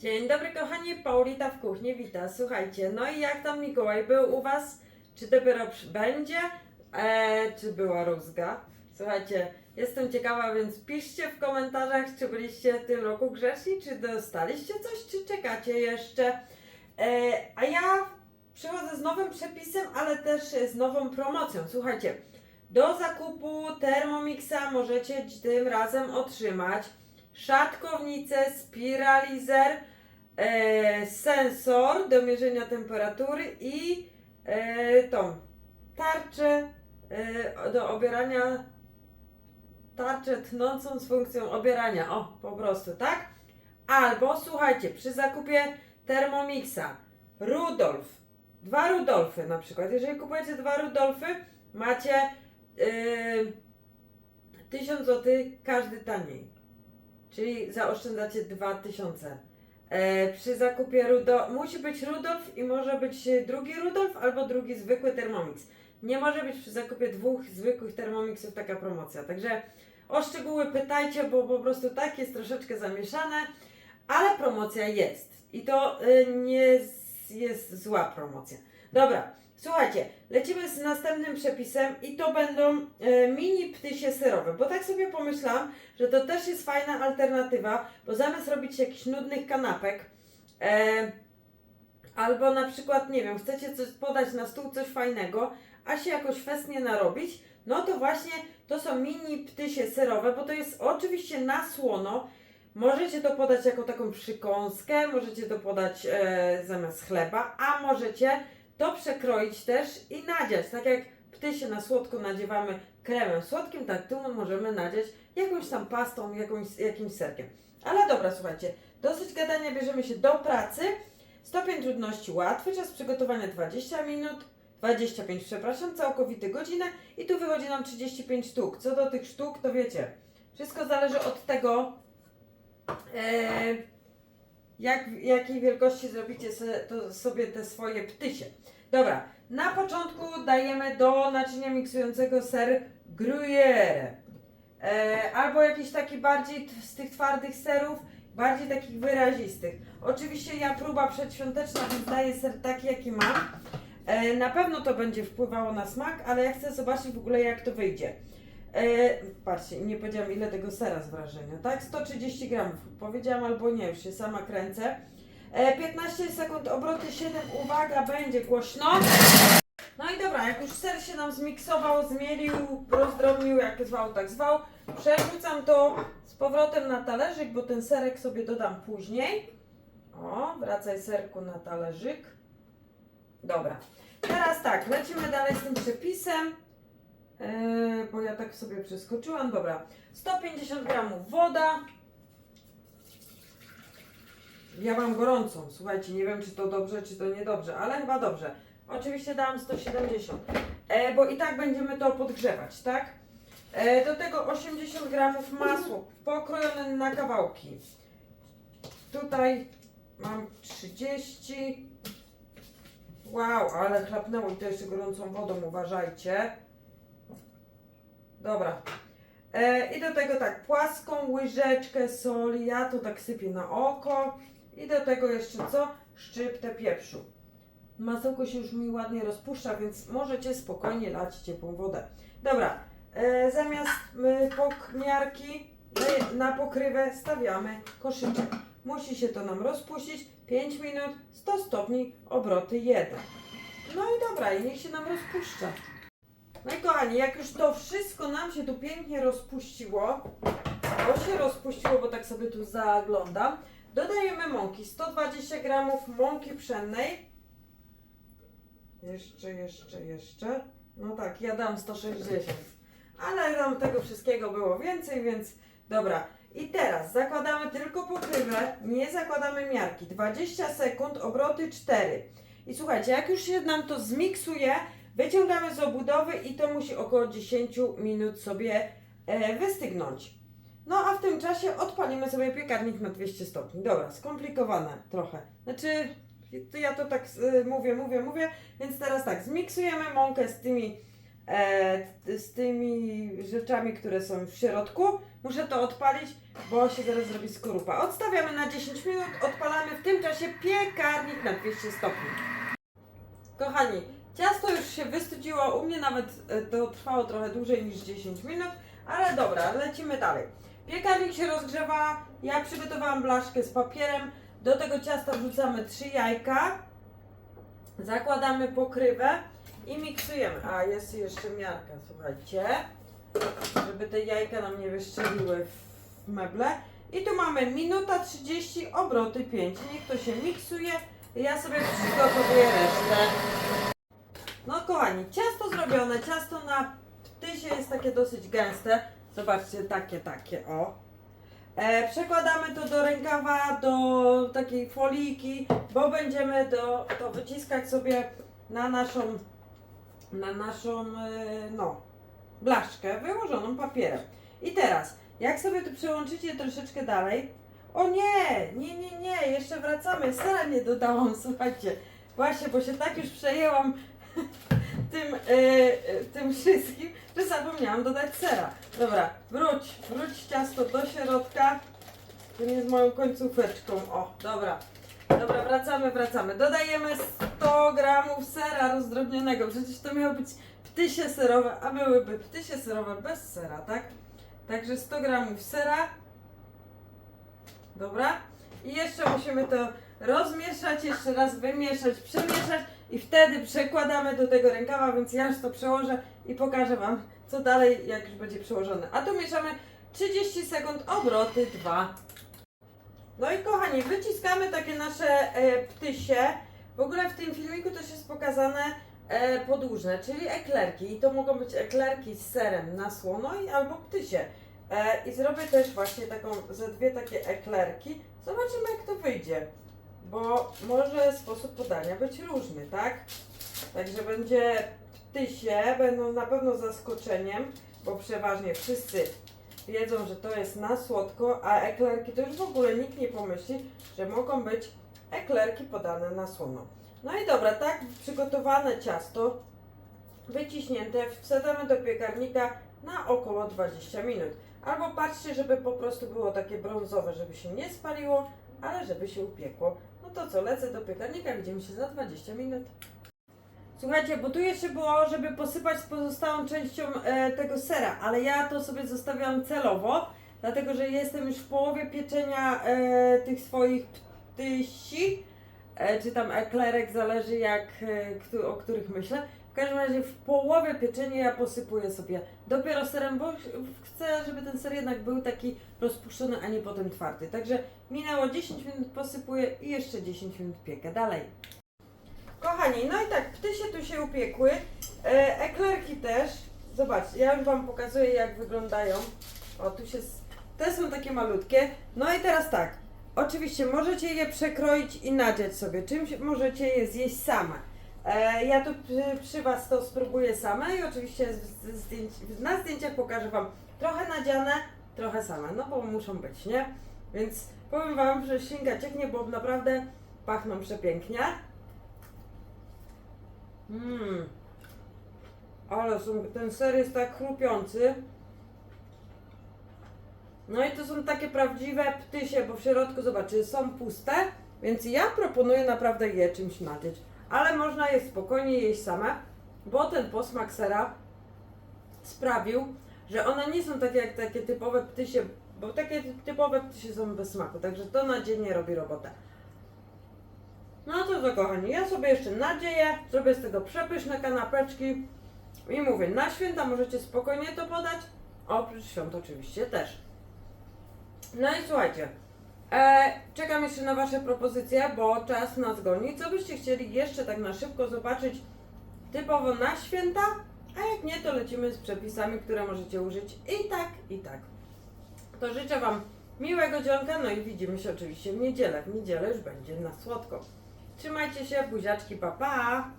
Dzień dobry kochani, Paulita w kuchni, wita. Słuchajcie, no i jak tam Mikołaj był u Was? Czy dopiero będzie? E, czy była rózga? Słuchajcie, jestem ciekawa, więc piszcie w komentarzach, czy byliście w tym roku grzeszni, czy dostaliście coś, czy czekacie jeszcze. E, a ja przychodzę z nowym przepisem, ale też z nową promocją. Słuchajcie, do zakupu Thermomixa możecie tym razem otrzymać szatkownicę, spiralizer, e, sensor do mierzenia temperatury i e, tą tarczę e, do obierania, tarczę tnącą z funkcją obierania, o po prostu, tak? Albo słuchajcie, przy zakupie Thermomixa. Rudolf, dwa Rudolfy na przykład, jeżeli kupujecie dwa Rudolfy, macie yy, 1000 zł każdy taniej, czyli zaoszczędzacie 2000. E, przy zakupie Rudolf, musi być Rudolf i może być drugi Rudolf albo drugi zwykły Thermomix. Nie może być przy zakupie dwóch zwykłych Thermomixów taka promocja. Także o szczegóły pytajcie, bo po prostu tak jest troszeczkę zamieszane, ale promocja jest. I to y, nie jest zła promocja. Dobra, słuchajcie, lecimy z następnym przepisem i to będą y, mini ptysie serowe, bo tak sobie pomyślałam, że to też jest fajna alternatywa, bo zamiast robić jakichś nudnych kanapek, e, albo na przykład, nie wiem, chcecie coś podać na stół, coś fajnego, a się jakoś festnie narobić, no to właśnie to są mini ptysie serowe, bo to jest oczywiście na słono. Możecie to podać jako taką przykąskę, możecie to podać e, zamiast chleba, a możecie to przekroić też i nadziać. Tak jak ptysie na słodko nadziewamy kremem słodkim, tak tu możemy nadziać jakąś tam pastą, jakąś, jakimś serkiem. Ale dobra, słuchajcie, dosyć gadania, bierzemy się do pracy. Stopień trudności łatwy, czas przygotowania 20 minut, 25, przepraszam, całkowity godzinę i tu wychodzi nam 35 sztuk. Co do tych sztuk, to wiecie, wszystko zależy od tego, e, jak, jakiej wielkości zrobicie se, sobie te swoje ptysie. Dobra, na początku dajemy do naczynia miksującego ser gruyere. E, albo jakiś taki bardziej z tych twardych serów, bardziej takich wyrazistych. Oczywiście ja próba przedświąteczna, więc daję ser taki, jaki mam. E, na pewno to będzie wpływało na smak, ale ja chcę zobaczyć w ogóle, jak to wyjdzie. E, patrzcie, nie powiedziałam ile tego sera z wrażenia, tak? 130 gramów. Powiedziałam albo nie, już się sama kręcę. E, 15 sekund, obroty 7, uwaga, będzie głośno. No i dobra, jak już ser się nam zmiksował, zmielił, rozdrobnił, jak zwał, tak zwał, przerzucam to z powrotem na talerzyk, bo ten serek sobie dodam później. O, wracaj serku na talerzyk. Dobra. Teraz tak, lecimy dalej z tym przepisem. Yy, bo ja tak sobie przeskoczyłam. Dobra. 150 gramów woda. Ja mam gorącą. Słuchajcie, nie wiem czy to dobrze, czy to niedobrze, ale chyba dobrze. Oczywiście dałam 170. E, bo i tak będziemy to podgrzewać, tak? E, do tego 80 gramów masła pokrojone na kawałki. Tutaj mam 30. Wow, ale chlapnęło i to jeszcze gorącą wodą, uważajcie. Dobra. E, I do tego tak, płaską łyżeczkę soli, ja to tak sypię na oko. I do tego jeszcze co? Szczyptę pieprzu. Masełko się już mi ładnie rozpuszcza, więc możecie spokojnie lać ciepłą wodę. Dobra, e, zamiast y, pokmiarki na pokrywę stawiamy koszyczek. Musi się to nam rozpuścić. 5 minut, 100 stopni, obroty 1. No i dobra, i niech się nam rozpuszcza. No i kochani, jak już to wszystko nam się tu pięknie rozpuściło, to się rozpuściło, bo tak sobie tu zaglądam, dodajemy mąki. 120 gramów mąki pszennej. Jeszcze, jeszcze, jeszcze. No tak, ja dam 160. Ale tam tego wszystkiego było więcej, więc dobra. I teraz zakładamy tylko pokrywę, nie zakładamy miarki. 20 sekund, obroty 4. I słuchajcie, jak już się nam to zmiksuje, wyciągamy z obudowy i to musi około 10 minut sobie e, wystygnąć. No a w tym czasie odpalimy sobie piekarnik na 200 stopni. Dobra, skomplikowane trochę. Znaczy, to ja to tak e, mówię, mówię, mówię, więc teraz tak, zmiksujemy mąkę z tymi, e, z tymi rzeczami, które są w środku. Muszę to odpalić bo się zaraz zrobi skorupa. Odstawiamy na 10 minut, odpalamy w tym czasie piekarnik na 200 stopni. Kochani, ciasto już się wystudziło, u mnie nawet e, to trwało trochę dłużej niż 10 minut, ale dobra, lecimy dalej. Piekarnik się rozgrzewa, ja przygotowałam blaszkę z papierem, do tego ciasta wrzucamy 3 jajka, zakładamy pokrywę i miksujemy. A, jest jeszcze miarka, słuchajcie, żeby te jajka nam nie wyszczeliły w meble. I tu mamy minuta 30, obroty 5. Niech to się miksuje, ja sobie przygotowuję resztę. No kochani, ciasto zrobione, ciasto na ptysie jest takie dosyć gęste. Zobaczcie, takie, takie, o. E, przekładamy to do rękawa, do takiej folijki, bo będziemy do, to wyciskać sobie na naszą, na naszą, e, no, blaszkę wyłożoną papierem. I teraz, jak sobie to przełączycie troszeczkę dalej, o nie, nie, nie, nie, jeszcze wracamy, sera nie dodałam, słuchajcie, właśnie, bo się tak już przejęłam tym, e, e, tym wszystkim, że zapomniałam dodać sera. Dobra, wróć, wróć ciasto do środka, to nie z moją końcóweczką, o, dobra. Dobra, wracamy, wracamy. Dodajemy 100 gramów sera rozdrobnionego. Przecież to miało być ptysie serowe, a byłyby ptysie serowe bez sera, tak? Także 100 gramów sera. Dobra. I jeszcze musimy to rozmieszać, jeszcze raz wymieszać, przemieszać i wtedy przekładamy do tego rękawa, więc ja już to przełożę i pokażę Wam, co dalej, jak już będzie przełożone. A tu mieszamy 30 sekund, obroty 2. No i kochani, wyciskamy takie nasze e, ptysie. W ogóle w tym filmiku też jest pokazane e, podłużne, czyli eklerki. I to mogą być eklerki z serem na słono i albo ptysie. E, I zrobię też właśnie taką, ze dwie takie eklerki. Zobaczymy jak to wyjdzie. Bo może sposób podania być różny, tak? Także będzie ptysie, będą na pewno zaskoczeniem, bo przeważnie wszyscy wiedzą, że to jest na słodko, a eklerki to już w ogóle nikt nie pomyśli, że mogą być eklerki podane na słono. No i dobra, tak przygotowane ciasto, wyciśnięte, wsadzamy do piekarnika na około 20 minut. Albo patrzcie, żeby po prostu było takie brązowe, żeby się nie spaliło, ale żeby się upiekło. No to co, lecę do piekarnika, widzimy się za 20 minut. Słuchajcie, bo tu jeszcze było, żeby posypać z pozostałą częścią e, tego sera, ale ja to sobie zostawiam celowo, dlatego że jestem już w połowie pieczenia e, tych swoich ptysi, e, czy tam eklerek, zależy jak, e, o których myślę. W każdym razie w połowie pieczenia ja posypuję sobie dopiero serem, bo chcę, żeby ten ser jednak był taki rozpuszczony, a nie potem twardy. Także minęło 10 minut, posypuję i jeszcze 10 minut piekę. Dalej. Kochani, no i tak, ptysie tu się upiekły, e, eklerki też. Zobaczcie, ja już Wam pokazuję jak wyglądają. O, tu się, te są takie malutkie. No i teraz tak, oczywiście możecie je przekroić i nadziać sobie, czymś możecie je zjeść same. E, ja tu przy, Was to spróbuję same i oczywiście zdjęć, na zdjęciach pokażę Wam trochę nadziane, trochę same, no bo muszą być, nie? Więc powiem Wam, że ślinka cieknie, bo naprawdę pachną przepięknie. Mmm. Ale są, ten ser jest tak chrupiący. No i to są takie prawdziwe ptysie, bo w środku, zobaczcie, są puste, więc ja proponuję naprawdę je czymś nadzieć. Ale można je spokojnie jeść same, bo ten posmak sera sprawił, że one nie są takie jak takie typowe ptysie, bo takie typowe ptysie są bez smaku, także to nadzienie robi robotę. No to co kochani, ja sobie jeszcze nadzieję, zrobię z tego przepyszne kanapeczki i mówię, na święta możecie spokojnie to podać, oprócz świąt oczywiście też. No i słuchajcie, e, czekam jeszcze na Wasze propozycje, bo czas nas goni. Co byście chcieli jeszcze tak na szybko zobaczyć typowo na święta? A jak nie, to lecimy z przepisami, które możecie użyć i tak, i tak. To życzę Wam miłego dzionka, no i widzimy się oczywiście w niedzielę. W niedzielę już będzie na słodko. Trzymajcie się, buziaczki, pa pa!